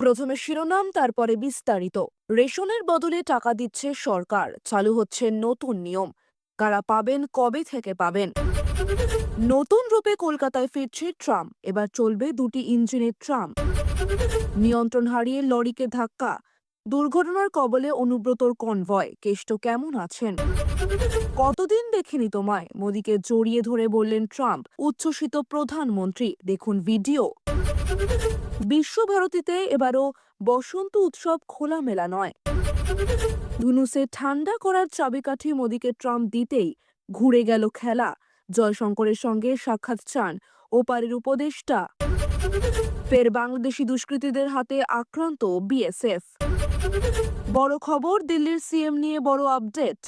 প্রথমে শিরোনাম, তারপরে বিস্তারিত। রেশনের বদলে টাকা দিচ্ছে সরকার, চালু হচ্ছে নতুন নিয়ম। কারা পাবেন, কবে থেকে পাবেন? নতুন রূপে কলকাতায় ফিরছে ট্রাম এবার চলবে দুটি ইঞ্জিনের ট্রাম নিয়ন্ত্রণ হারিয়ে লরিকে ধাক্কা। দুর্ঘটনার কবলে অনুব্রতর কনভয়, কেষ্ট কেমন আছেন? কতদিন দেখিনি তোমায়? মোদীকে জড়িয়ে ধরে বললেন ট্রাম্প, উচ্ছ্বসিত প্রধানমন্ত্রী। দেখুন ভিডিও। বিশ্বভারতীতে এবারও বসন্ত উৎসব খোলামেলা নয়। ধুনুসে ঠান্ডা করার চাবিকাঠি মোদীকে ট্রাম্প দিতেই ঘুরে গেল খেলা। জয়শঙ্করের সঙ্গে সাক্ষাৎ চান ওপারের উপদেষ্টা। ফের বাংলাদেশি দুষ্কৃতীদের হাতে আক্রান্ত বিএসএফ। বড় খবর দিল্লির সিএম নিয়ে বড় আপডেট।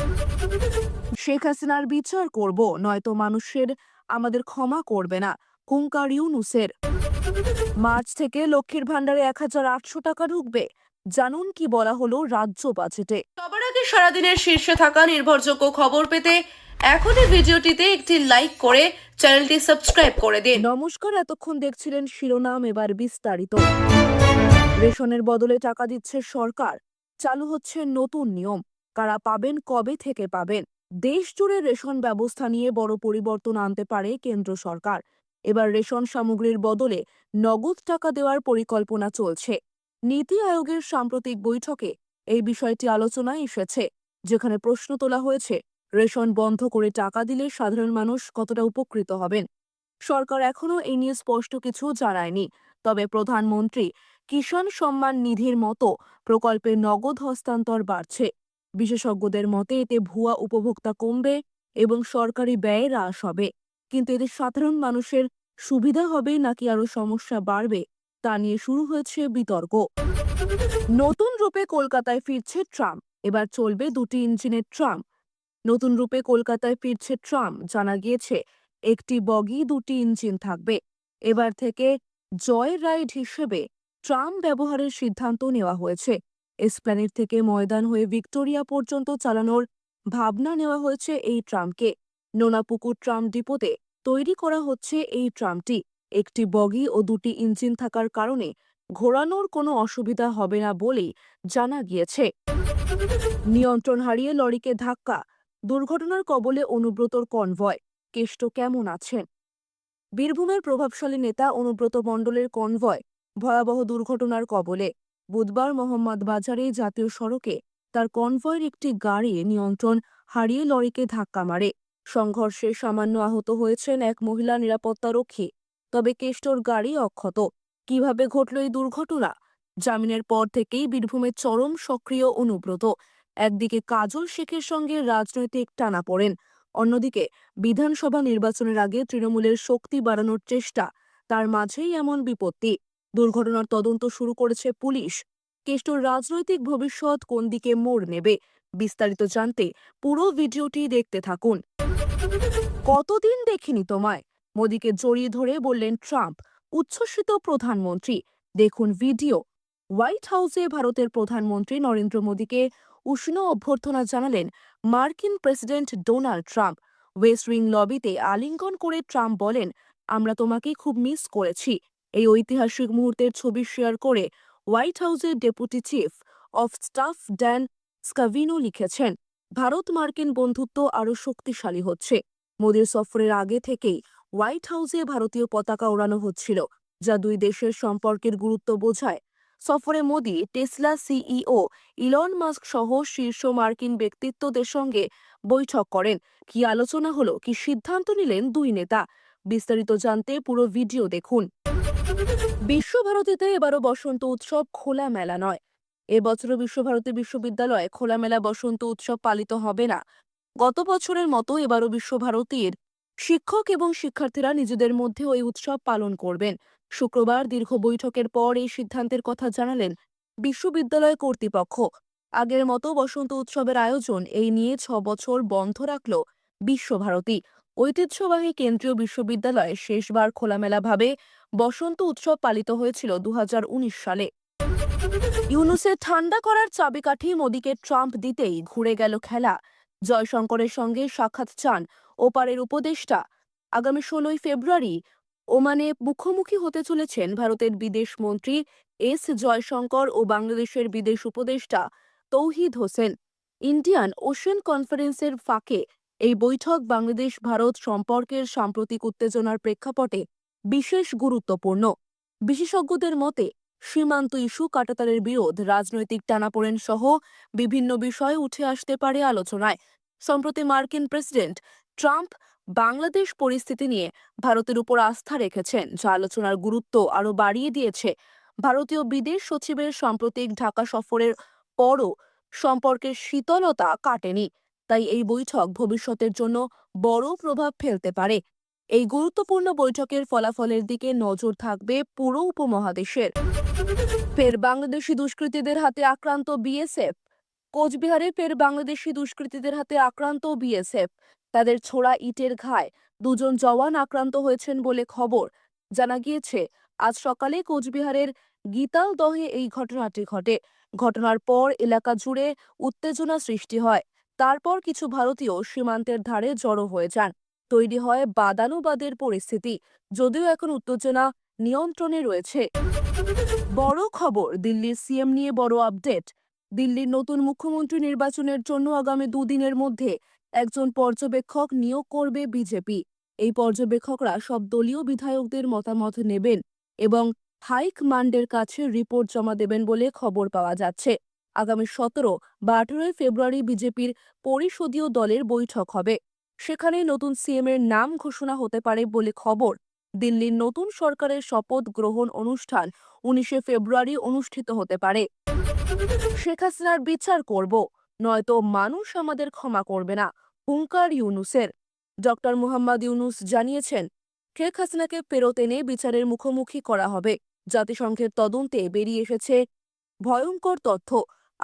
শেখ হাসিনার বিচার করব নয়তো মানুষের আমাদের ক্ষমা করবে না হুঙ্কার ইউনুসের। মার্চ থেকে লক্ষ্মীর ভাণ্ডারে এক হাজার আটশো টাকা ঢুকবে জানুন কি বলা হলো রাজ্য বাজেটে। সবার আগে সারাদিনের শীর্ষে থাকা নির্ভরযোগ্য খবর পেতে এখনই ভিডিওটিতে একটি লাইক করে চ্যানেলটি সাবস্ক্রাইব করে দিন। নমস্কার এতক্ষণ দেখছিলেন শিরোনাম এবার বিস্তারিত। রেশনের বদলে টাকা দিচ্ছে সরকার। চালু হচ্ছে নতুন নিয়ম। কারা পাবেন, কবে থেকে পাবেন? দেশ জুড়ে রেশন ব্যবস্থা নিয়ে বড় পরিবর্তন আনতে পারে কেন্দ্র সরকার। এবার রেশন সামগ্রীর বদলে নগদ টাকা দেওয়ার পরিকল্পনা চলছে। নীতি আয়োগের সাম্প্রতিক বৈঠকে এই বিষয়টি আলোচনায় এসেছে, যেখানে প্রশ্ন তোলা হয়েছে, রেশন বন্ধ করে টাকা দিলে সাধারণ মানুষ কতটা উপকৃত হবেন? সরকার এখনও এই নিয়ে স্পষ্ট কিছু জানায়নি। তবে প্রধানমন্ত্রী কিষাণ সম্মান নিধির মতো প্রকল্পে নগদ হস্তান্তর বাড়ছে। বিশেষজ্ঞদের মতে, এতে ভুয়া উপভোক্তা কমবে এবং সরকারি ব্যয় হ্রাস হবে। কিন্তু এতে সাধারণ মানুষের সুবিধা হবে নাকি আরও সমস্যা বাড়বে, তা নিয়ে শুরু হয়েছে বিতর্ক। নতুন রূপে কলকাতায় ফিরছে ট্রাম, এবার চলবে দুটি ইঞ্জিনের ট্রাম। নতুন রূপে কলকাতায় ফিরছে ট্রাম, জানা গিয়েছে একটি বগি, দুটি ইঞ্জিন থাকবে। এবার থেকে জয় রাইড হিসেবে ট্রাম ব্যবহারের সিদ্ধান্ত নেওয়া হয়েছে। এসপ্ল্যানেড থেকে ময়দান হয়ে ভিক্টোরিয়া পর্যন্ত চালানোর ভাবনা নেওয়া হয়েছে এই ট্রামকে নোনাপুকুর ট্রাম ডিপোতে তৈরি করা হচ্ছে এই ট্রামটি একটি বগি ও দুটি ইঞ্জিন থাকার কারণে ঘোরানোর কোনো অসুবিধা হবে না বলেই জানা গিয়েছে। নিয়ন্ত্রণ হারিয়ে লরিকে ধাক্কা, দুর্ঘটনার কবলে অনুব্রতর কনভয়, কেষ্ট কেমন আছেন? বীরভূমের প্রভাবশালী নেতা অনুব্রত মণ্ডলের কনভয় ভয়াবহ দুর্ঘটনার কবলে বুধবার মোহাম্মদ বাজারে জাতীয় সড়কে তার কনভয়ের একটি গাড়ি নিয়ন্ত্রণ হারিয়ে লরিকে ধাক্কা মারে। সংঘর্ষে সামান্য আহত হয়েছেন এক মহিলা নিরাপত্তারক্ষী। তবে কেষ্টর গাড়ি অক্ষত। কীভাবে ঘটল এই দুর্ঘটনা? জামিনের পর থেকেই বীরভূমের চরম সক্রিয় অনুব্রত। একদিকে কাজল শেখের সঙ্গে রাজনৈতিক টানাপোড়েন অন্যদিকে বিধানসভা নির্বাচনের আগে তৃণমূলের শক্তি বাড়ানোর চেষ্টা, তার মাঝেই এমন বিপত্তি। দুর্ঘটনার তদন্ত শুরু করেছে পুলিশ। কেষ্টর রাজনৈতিক ভবিষ্যৎ কোন দিকে মোড় নেবে, বিস্তারিত জানতে পুরো ভিডিওটি দেখতে থাকুন। কতদিন দেখিনি তোমায়? মোদীকে জড়িয়ে ধরে বললেন ট্রাম্প, উচ্ছ্বসিত প্রধানমন্ত্রী। দেখুন ভিডিও। হোয়াইট হাউসে ভারতের প্রধানমন্ত্রী নরেন্দ্র মোদীকে উষ্ণ অভ্যর্থনা জানালেন মার্কিন president Donald Trump. West wing লবিতে আলিঙ্গন করে ট্রাম্প বলেন, আমরা তোমাকে খুব মিস করেছি। এই ঐতিহাসিক মুহূর্তের ছবি শেয়ার করে হোয়াইট হাউসের deputy chief of staff Dan Scavino লিখেছেন, ভারত মার্কিন বন্ধুত্ব আরও শক্তিশালী হচ্ছে। মোদীর সফরের আগে থেকেই হোয়াইট হাউসে ভারতীয় পতাকা ওড়ানো হচ্ছিল, যা দুই দেশের সম্পর্কের গুরুত্ব বোঝায়। সফরে Modi, Tesla CEO Elon Musk সহ শীর্ষ মার্কিন ব্যক্তিত্বদের সঙ্গে বৈঠক করেন। কি আলোচনা হলো, কি সিদ্ধান্ত নিলেন দুই নেতা? বিস্তারিত জানতে পুরো ভিডিও দেখুন। বিশ্বভারতীতে এবারও বসন্ত উৎসব খোলামেলা নয়। এবছরও বিশ্বভারতী বিশ্ববিদ্যালয়ে খোলামেলা বসন্ত উৎসব পালিত হবে না। গত বছরের মতো এবারও বিশ্বভারতীর শিক্ষক এবং শিক্ষার্থীরা নিজেদের মধ্যে ওই উৎসব পালন করবেন। শুক্রবার দীর্ঘ বৈঠকের পর এই সিদ্ধান্তের কথা জানালেন বিশ্ববিদ্যালয় কর্তৃপক্ষ। আগের মতো বসন্ত উৎসবের আয়োজন এই নিয়ে ছ বছর বন্ধ রাখল বিশ্বভারতী। ঐতিহ্যবাহী কেন্দ্রীয় বিশ্ববিদ্যালয়ে শেষবার খোলামেলাভাবে বসন্ত উৎসব পালিত হয়েছিল দু সালে। ইউনুসের ঠান্ডা করার চাবিকাঠি মোদীকে ট্রাম্প দিতেই ঘুরে গেল খেলা। জয়শঙ্করের সঙ্গে সাক্ষাৎ চান ওপারের উপদেষ্টা। আগামী ষোলোই ফেব্রুয়ারি ওমানে মুখোমুখি হতে চলেছেন ভারতের বিদেশ মন্ত্রী এস জয়শঙ্কর ও বাংলাদেশের বিদেশ উপদেষ্টা তৌহিদ হোসেন। ইন্ডিয়ান ওশেন কনফারেন্সের ফাঁকে এই বৈঠক বাংলাদেশ ভারত সম্পর্কের সাম্প্রতিক উত্তেজনার প্রেক্ষাপটে বিশেষ গুরুত্বপূর্ণ। বিশেষজ্ঞদের মতে, সীমান্ত ইস্যু, কাটাতারের বিরোধ, রাজনৈতিক টানাপোড়েন সহ বিভিন্ন বিষয়ে উঠে আসতে পারে আলোচনায়। সম্প্রতি মার্কিন প্রেসিডেন্ট ট্রাম্প বাংলাদেশ পরিস্থিতি নিয়ে ভারতের উপর আস্থা রেখেছেন, যা আলোচনার গুরুত্ব আরও বাড়িয়ে দিয়েছে। ভারতীয় বিদেশ সচিবের সাম্প্রতিক ঢাকা সফরের পরও সম্পর্কের শীতলতা কাটেনি। তাই এই বৈঠক ভবিষ্যতের জন্য বড় প্রভাব ফেলতে পারে। এই গুরুত্বপূর্ণ বৈঠকের ফলাফলের দিকে নজর থাকবে পুরো উপমহাদেশের। ফের বাংলাদেশি দুষ্কৃতীদের হাতে আক্রান্ত বিএসএফ। কোচবিহারে ফের বাংলাদেশি দুষ্কৃতীদের হাতে আক্রান্ত বিএসএফ। তাদের ছোড়া ইটের ঘায় দুজন জওয়ান আক্রান্ত হয়েছেন বলে খবর। জানা গিয়েছে, আজ সকালে কোচবিহারের গীতালদহে এই ঘটনাটি ঘটে। ঘটনার পর এলাকা জুড়ে উত্তেজনা সৃষ্টি হয়। তারপর কিছু ভারতীয় সীমান্তের ধারে জড়ো হয়ে যান। তৈরি হয় বাদানুবাদের পরিস্থিতি, যদিও এখন উত্তেজনা নিয়ন্ত্রণে রয়েছে। বড় খবর, দিল্লির সিএম নিয়ে বড় আপডেট। দিল্লির নতুন মুখ্যমন্ত্রী নির্বাচনের জন্য আগামী দুদিনের মধ্যে একজন পর্যবেক্ষক নিয়োগ করবে বিজেপি। এই পর্যবেক্ষকরা সব দলীয় বিধায়কদের মতামত নেবেন এবং হাইকমান্ডের কাছে রিপোর্ট জমা দেবেন বলে খবর পাওয়া যাচ্ছে। আগামী সতেরো বা আঠেরোই ফেব্রুয়ারি বিজেপির পরিষদীয় দলের বৈঠক হবে। সেখানে নতুন সিএম এর নাম ঘোষণা হতে পারে বলে খবর। দিল্লির নতুন সরকারের শপথ গ্রহণ অনুষ্ঠান উনিশে ফেব্রুয়ারি অনুষ্ঠিত হতে পারে। শেখ হাসিনার বিচার করব, নয়তো মানুষ আমাদের ক্ষমা করবে না, হুঙ্কার ইউনুসের। ডক্টর মুহাম্মদ ইউনুস জানিয়েছেন, শেখ হাসিনাকে ফেরত এনে বিচারের মুখোমুখি করা হবে। জাতিসংঘের তদন্তে বেরিয়ে এসেছে ভয়ঙ্কর তথ্য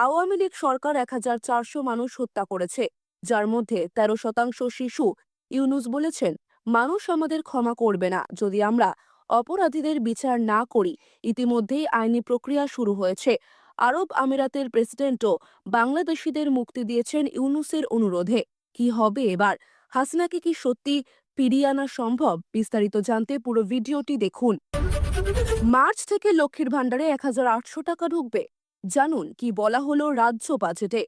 আওয়ামী লীগ সরকার এক হাজার চারশো মানুষ হত্যা করেছে, যার মধ্যে তেরো শতাংশ শিশু। ইউনুস বলেছেন, মানুষ আমাদের ক্ষমা করবে না। যদি আমরা অপরাধীদের বিচার না করি, ইতিমধ্যেই আইনি প্রক্রিয়া শুরু হয়েছে। আরব আমিরাতের প্রেসিডেন্টও বাংলাদেশিদের মুক্তি দিয়েছেন ইউনুসের অনুরোধে। কি হবে এবার? হাসনাকে কি সত্যি ফিরিয়ে আনা সম্ভব? বিস্তারিত জানতে পুরো ভিডিওটি দেখুন। মার্চ থেকে লক্ষ্মীর ভাণ্ডারে এক হাজার আটশো টাকা ঢুকবে। জানুন কি বলা হলো রাজ্য বাজেটে।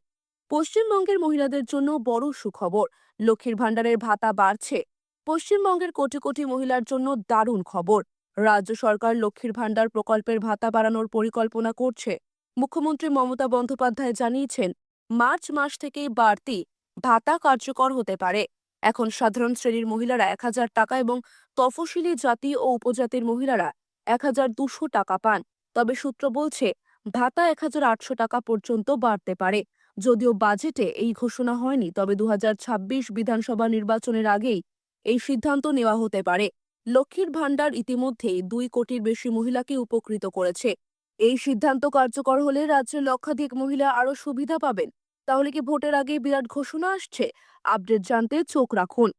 পশ্চিমবঙ্গের মহিলাদের জন্য বড় সুখবর, লক্ষ্মীর ভাণ্ডারের ভাতা বাড়ছে। পশ্চিমবঙ্গের কোটি কোটি মহিলার জন্য দারুণ খবর, রাজ্য সরকার লক্ষ্মীর ভাণ্ডার প্রকল্পের ভাতা বাড়ানোর পরিকল্পনা করছে। মুখ্যমন্ত্রী মমতা বন্দ্যোপাধ্যায় জানিয়েছেন, মার্চ মাস থেকেই বাড়তি ভাতা কার্যকর হতে পারে। এখন সাধারণ শ্রেণির মহিলারা এক হাজার টাকা এবং তফসিলি জাতি ও উপজাতির মহিলারা এক হাজার দুশো টাকা পান। তবে সূত্র বলছে ভাতা এক হাজার আটশো টাকা পর্যন্ত বাড়তে পারে। যদিও বাজেটে এই ঘোষণা হয়নি, তবে দুহাজার ছাব্বিশ বিধানসভা নির্বাচনের আগেই এই সিদ্ধান্ত নেওয়া হতে পারে। লক্ষ্মীর ভাণ্ডার ইতিমধ্যেই দুই কোটির বেশি মহিলাকে উপকৃত করেছে। এই সিদ্ধান্ত কার্যকর হলে রাজ্যের লক্ষাধিক মহিলা আরও সুবিধা পাবেন। তাহলে কি ভোটের আগে বিরাট ঘোষণা আসছে? আপডেট জানতে চোখ রাখুন।